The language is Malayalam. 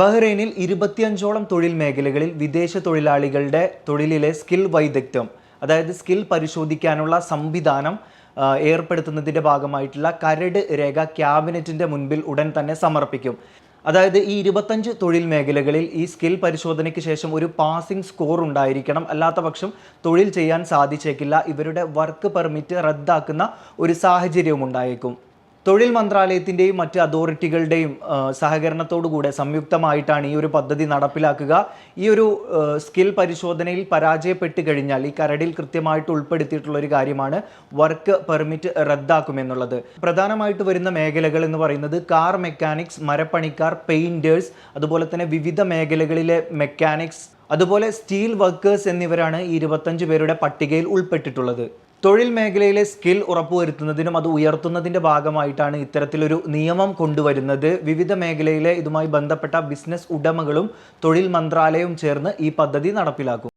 ബഹ്റൈനിൽ ഇരുപത്തിയഞ്ചോളം തൊഴിൽ മേഖലകളിൽ വിദേശ തൊഴിലാളികളുടെ തൊഴിലിലെ സ്കിൽ വൈദഗ്ധ്യം അതായത് സ്കിൽ പരിശോധിക്കാനുള്ള സംവിധാനം ഏർപ്പെടുത്തുന്നതിന്റെ ഭാഗമായിട്ടുള്ള കരട് രേഖ ക്യാബിനറ്റിന്റെ മുൻപിൽ ഉടൻ തന്നെ സമർപ്പിക്കും. അതായത് ഈ ഇരുപത്തഞ്ച് തൊഴിൽ മേഖലകളിൽ ഈ സ്കിൽ പരിശോധനയ്ക്ക് ശേഷം ഒരു പാസിംഗ് സ്കോർ ഉണ്ടായിരിക്കണം. അല്ലാത്ത പക്ഷം തൊഴിൽ ചെയ്യാൻ സാധിച്ചേക്കില്ല. ഇവരുടെ വർക്ക് പെർമിറ്റ് റദ്ദാക്കുന്ന ഒരു സാഹചര്യവും ഉണ്ടായേക്കും. തൊഴിൽ മന്ത്രാലയത്തിന്റെയും മറ്റ് അതോറിറ്റികളുടെയും സഹകരണത്തോടുകൂടെ സംയുക്തമായിട്ടാണ് ഈ ഒരു പദ്ധതി നടപ്പിലാക്കുക. ഈ ഒരു സ്കിൽ പരിശോധനയിൽ പരാജയപ്പെട്ട് കഴിഞ്ഞാൽ ഈ കരടിൽ കൃത്യമായിട്ട് ഉൾപ്പെടുത്തിയിട്ടുള്ള ഒരു കാര്യമാണ് വർക്ക് പെർമിറ്റ് റദ്ദാക്കുമെന്നുള്ളത്. പ്രധാനമായിട്ട് വരുന്ന മേഖലകൾ എന്ന് പറയുന്നത് കാർ മെക്കാനിക്സ് മരപ്പണിക്കാർ പെയിന്റേഴ്സ് അതുപോലെ തന്നെ വിവിധ മേഖലകളിലെ മെക്കാനിക്സ് അതുപോലെ സ്റ്റീൽ വർക്കേഴ്സ് എന്നിവരാണ് ഈ ഇരുപത്തഞ്ച് പേരുടെ പട്ടികയിൽ ഉൾപ്പെട്ടിട്ടുള്ളത്. തൊഴിൽ മേഖലയിലെ സ്കിൽ ഉറപ്പുവരുത്തുന്നതിനും അത് ഉയർത്തുന്നതിന്റെ ഭാഗമായിട്ടാണ് ഇത്തരത്തിലൊരു നിയമം കൊണ്ടുവരുന്നത്. വിവിധ മേഖലയിലെ ഇതുമായി ബന്ധപ്പെട്ട ബിസിനസ് ഉടമകളും തൊഴിൽ മന്ത്രാലയവും ചേർന്ന് ഈ പദ്ധതി നടപ്പിലാക്കും.